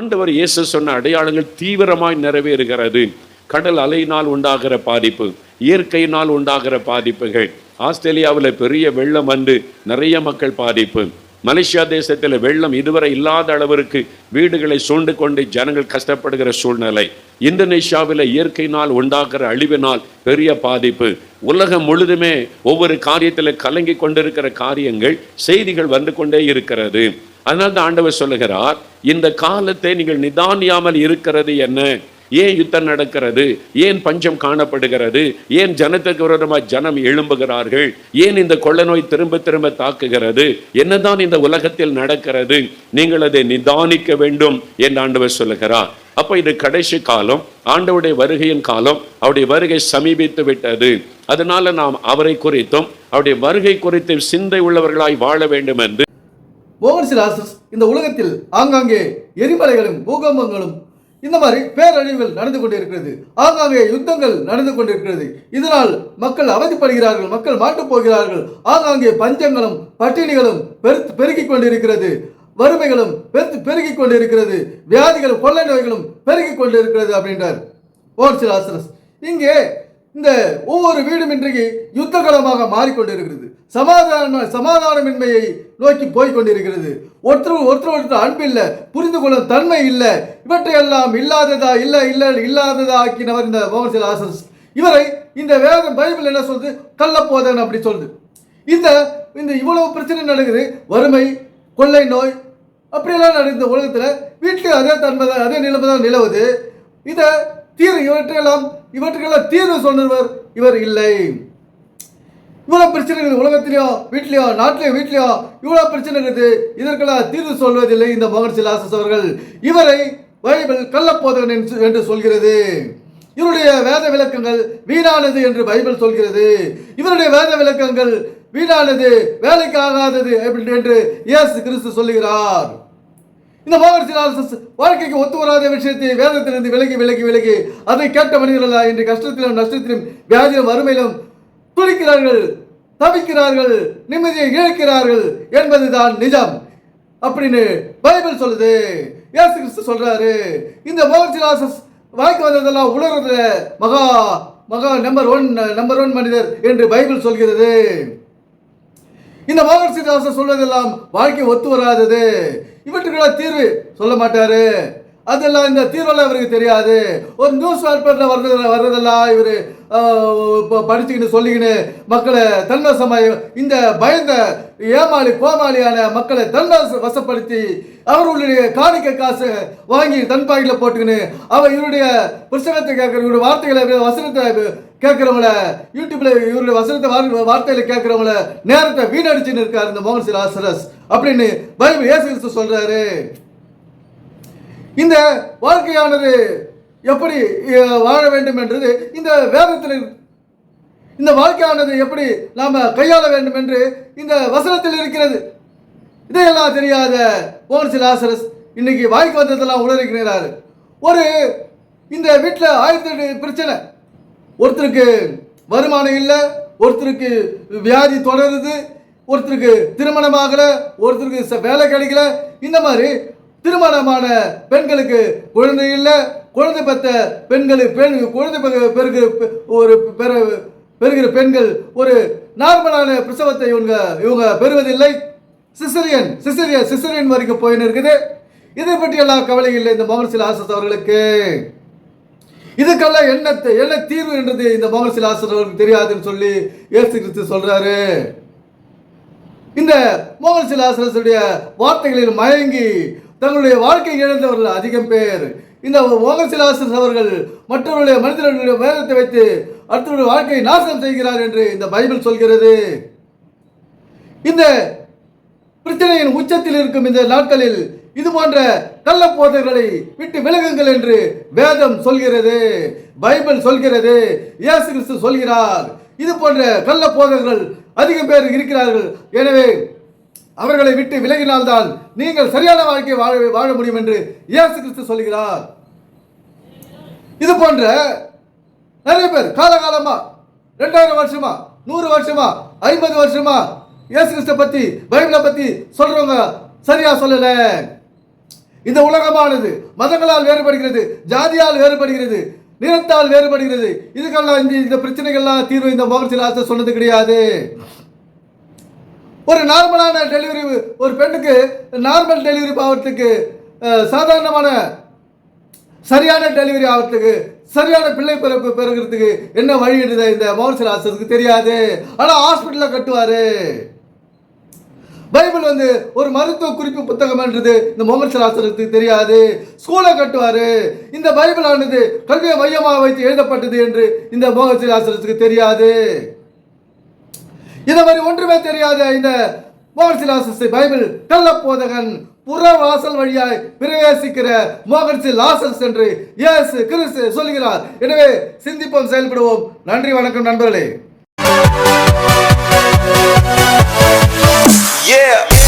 ஆண்டவர் இயேசு சொன்ன அடையாளங்கள் தீவிரமாய் நிறைவேறுகிறது. கடல் அலையினால் உண்டாகிற பாதிப்பு இயற்கையினால் உண்டாகிற பாதிப்புகள் ஆஸ்திரேலியாவில் பெரிய வெள்ளம் வந்து நிறைய மக்கள் பாதிப்பு. மலேசியா தேசத்தில் வெள்ளம் இதுவரை இல்லாத அளவிற்கு வீடுகளை சூழ்ந்து கொண்டு ஜனங்கள் கஷ்டப்படுகிற சூழ்நிலை. இந்தோனேஷியாவில் இயற்கையினால் உண்டாகிற அழிவினால் பெரிய பாதிப்பு. உலகம் முழுதுமே ஒவ்வொரு காரியத்தில் கலங்கி கொண்டிருக்கிற காரியங்கள் செய்திகள் வந்து கொண்டே இருக்கிறது. அதனால் தான் ஆண்டவர் சொல்லுகிறார் இந்த காலத்தை நீங்கள் நிதானியாமல் இருக்கிறது என்ன? ஏன் யுத்தம் நடக்கிறது? ஏன் பஞ்சம் காணப்படுகிறது? ஏன் ஜனத்துக்கு விரோதமாக ஜனம் எழும்புகிறார்கள்? ஏன் இந்த கொள்ள நோய் திரும்ப திரும்ப தாக்குகிறது? என்னதான் இந்த உலகத்தில் நடக்கிறது? நீங்கள் அதை நிதானிக்க வேண்டும் என்று ஆண்டவர் சொல்லுகிறார். அப்ப இது கடைசி காலம் ஆண்டவுடைய வருகையின் காலம் அவருடைய வருகை சமீபித்து விட்டது. அதனால நாம் அவரை குறித்தும் அவருடைய வருகை குறித்து சிந்தை உள்ளவர்களாய் வாழ வேண்டும் என்று மோகன் இந்த உலகத்தில் ஆங்காங்கே எரிமலைகளும் பூகம்பங்களும் இந்த மாதிரி பேரழிவுகள் நடந்து கொண்டிருக்கிறது. ஆங்காங்கே யுத்தங்கள் நடந்து கொண்டிருக்கிறது. இதனால் மக்கள் அவதிப்படுகிறார்கள் மக்கள் மாட்டுப் போகிறார்கள். ஆங்காங்கே பஞ்சங்களும் பட்டினிகளும் பெருத்து பெருகிக் கொண்டிருக்கிறது. வறுமைகளும் பெருத்து பெருகிக் கொண்டிருக்கிறது. வியாதிகளும் கொள்ளை நோய்களும் பெருகிக் கொண்டிருக்கிறது அப்படின்றார். ஓர் சிலாசஸ் இங்கே இந்த ஒவ்வொரு வீடும் இன்றைக்கு யுத்த களமாக மாறிக்கொண்டிருக்கிறது. சமாதான சமாதானமின்மையை நோக்கி போய்கொண்டிருக்கிறது ஒருத்தர் ஒருத்தர் ஒருத்தர் அன்பு இல்லை புரிந்து கொள்ளும் தன்மை இல்லை இவற்றையெல்லாம் இல்லாததா இல்லை இல்லை இல்லாததா ஆக்கினவர் இந்த மோகன்சில் ஆசன்ஸ் இவரை இந்த வேதம் பைபிள் என்ன சொல்லுது? கள்ளப்போதன் அப்படி சொல்லுது. இந்த இந்த இவ்வளவு பிரச்சனை நடக்குது வறுமை கொள்ளை நோய் அப்படியெல்லாம் நடந்த உலகத்தில். வீட்டில் அதே தன்மை தான் அதே நிலைமை தான் நிலவுது. இதை தீர்வு இவற்றையெல்லாம் இவற்றுக்கெல்லாம் தீர்வு சொன்னவர் இவர் இல்லை. இவ்வளோ பிரச்சனைகள் உலகத்திலையோ வீட்லையோ நாட்டிலையோ வீட்லையோ இவ்வளோ பிரச்சனை இருக்குது. இதற்கெல்லாம் தீர்வு சொல்வதில்லை இந்த மகர்ஷி லாசஸ் அவர்கள். இவரை பைபிள் கள்ளப்போதகன் என்று- என்று சொல்கிறது. இவருடைய வேத விளக்கங்கள் வீணானது என்று பைபிள் சொல்கிறது. இவருடைய வேத விளக்கங்கள் வீணானது வேலைக்கு ஆகாதது என்று இயேசு கிறிஸ்து சொல்லுகிறார். இந்த மோகன் வாழ்க்கைக்கு ஒத்து வராத விஷயத்தை வேதத்திலிருந்து விலகி விலகி விலகி அதை கேட்ட மனிதர்கள் இன்று கஷ்டத்திலும் நஷ்டத்திலும் வியாதியிலும் வறுமையிலும் துடிக்கிறார்கள் தவிக்கிறார்கள் நிம்மதியை இழக்கிறார்கள் என்பதுதான் நிஜம். அப்படின்னு பைபிள் சொல்லுது. இயேசு கிறிஸ்து சொல்றாரு. இந்த மோகன் சிலாசஸ் வாய்க்கு வந்ததெல்லாம் உலகத்துல மகா மகா நம்பர் ஒன் நம்பர் ஒன் மனிதர் என்று பைபிள் சொல்கிறது. இந்த மோகன் சீதாசன் சொல்வதெல்லாம் வாழ்க்கை ஒத்து வராதது. இவற்றுக்கெல்லாம் தீர்வு சொல்ல மாட்டாரு. அதெல்லாம் இந்த தீர்வெல்லாம் இவருக்கு தெரியாது. ஒரு நியூஸ் பேப்பரில் வர்றது வர்றதெல்லாம் இவர் படிச்சுக்கின்னு சொல்லிக்கின்னு மக்களை தன்வசமாய் இந்த பயந்த ஏமாளி கோமாளியான மக்களை தன்வச வசப்படுத்தி அவர்களுடைய காணிக்கை காசு வாங்கி தன் பாயில போட்டுக்கின்னு அவர் இவருடைய புஸ்தகத்தை கேட்குற இவருடைய வார்த்தைகளை வசனத்தை கேட்குறவங்கள யூடியூப்ல இவருடைய வசனத்தை வார்த்தையில கேட்குறவங்கள நேரத்தை வீணடிச்சுன்னு இருக்காரு இந்த மோகன் சிலாசரஸ் அப்படின்னு பைபிள் ஏசு கிறிஸ்து சொல்றாரு. இந்த வாழ்க்கையானது எப்படி வாழ வேண்டும் என்றது இந்த வேதத்தில் இந்த வாழ்க்கையானது எப்படி நாம கையாள வேண்டும் என்று இந்த வசனத்தில் இருக்கிறது. இதையெல்லாம் தெரியாத மோகன் ஆசரஸ் இன்னைக்கு வாய்க்கு வந்ததெல்லாம் உணர்கிறாரு ஒரு இந்த வீட்டில் ஆயிரத்தி பிரச்சனை. ஒருத்தருக்கு வருமானம் இல்லை ஒருத்தருக்கு வியாதி தொடருது ஒருத்தருக்கு திருமணம் ஆகலை ஒருத்தருக்கு ச- வேலை கிடைக்கல. இந்த மாதிரி திருமணமான பெண்களுக்கு குழந்தை இல்லை குழந்தை பெற்ற பெண்களுக்கு பெண் குழந்தை பெறுகிற பெ- ஒரு பெற பெறுகிற பெண்கள் ஒரு நார்மலான பிரசவத்தை இவங்க இவங்க பெறுவதில்லை. சிசரியன் சிசரியன் சிசரியன் வரைக்கும் போயின்னு இருக்குது. இதை பற்றி எல்லாம் கவலை இல்லை. இந்த மோகன் சிலாசஸ் அவர்களுக்கு இதுக்கெல்லாம் என்ன என்ன தீர்வு என்றது இந்த மோகன் சில ஆசிரியர்களுக்கு தெரியாதுன்னு சொல்லி இயேசு கிறிஸ்து சொல்றாரு. இந்த மோகன் சிலாசரசுடைய வார்த்தைகளில் மயங்கி தங்களுடைய வாழ்க்கை இழந்தவர்கள் அதிகம் பேர். இந்த மோகன் சிலாசஸ் அவர்கள் மற்றவருடைய மனிதர்களுடைய வேதத்தை வைத்து அடுத்தவருடைய வாழ்க்கையை நாசம் செய்கிறார் என்று இந்த பைபிள் சொல்கிறது. இந்த பிரச்சனையின் உச்சத்தில் இருக்கும் இந்த நாட்களில் இது போன்ற கள்ளப்போதர்களை விட்டு விலகுங்கள் என்று வேதம் சொல்கிறது பைபிள் சொல்கிறது இயேசு கிறிஸ்து சொல்கிறார். இது போன்ற கள்ளப்போதர்கள் அதிகம் பேர் இருக்கிறார்கள். எனவே அவர்களை விட்டு விலகினால்தான் நீங்கள் சரியான வாழ்க்கை வாழ வாழ முடியும் என்று இயேசு கிறிஸ்து சொல்கிறார். இது போன்ற நிறைய பேர் காலகாலமா ரெண்டாயிரம் வருஷமா நூறு வருஷமா ஐம்பது வருஷமா இயேசு கிறிஸ்த பத்தி பைபிளை பத்தி சொல்றவங்க சரியா சொல்லல. இந்த உலகமானது மதங்களால் வேறுபடுகிறது ஜாதியால் வேறுபடுகிறது நிறத்தால் வேறுபடுகிறது. இதுக்கெல்லாம் இந்த இந்த பிரச்சனைகள்லாம் தீர்வு இந்த மோகன் ஆசை சொன்னது கிடையாது. ஒரு நார்மலான டெலிவரி ஒரு பெண்ணுக்கு நார்மல் டெலிவரி ஆகிறதுக்கு சாதாரணமான சரியான டெலிவரி ஆகிறதுக்கு சரியான பிள்ளை பிறப்பு பெறுகிறதுக்கு என்ன வழி இந்த மோகன் ஆசத்துக்கு தெரியாது. ஆனால் ஹாஸ்பிட்டலில் கட்டுவார். பைபிள் வந்து ஒரு மருத்துவ குறிப்பு புத்தகம்ன்றது இந்த முகமது ஆசிரியருக்கு தெரியாது. ஸ்கூலை கட்டுவார். இந்த பைபிள் ஆனது கல்வியை மையமாக வைத்து எழுதப்பட்டது என்று இந்த முகமது ஆசிரியருக்கு தெரியாது. இந்த மாதிரி ஒன்றுமே தெரியாத இந்த மோகன் சிலாசஸ் பைபிள் கள்ள போதகன் புற வாசல் வழியாய் பிரவேசிக்கிற மோகன் லாசஸ் என்று இயேசு கிறிஸ்து சொல்கிறார் எனவே சிந்திப்போம் செயல்படுவோம். நன்றி வணக்கம் நண்பர்களே. Yeah.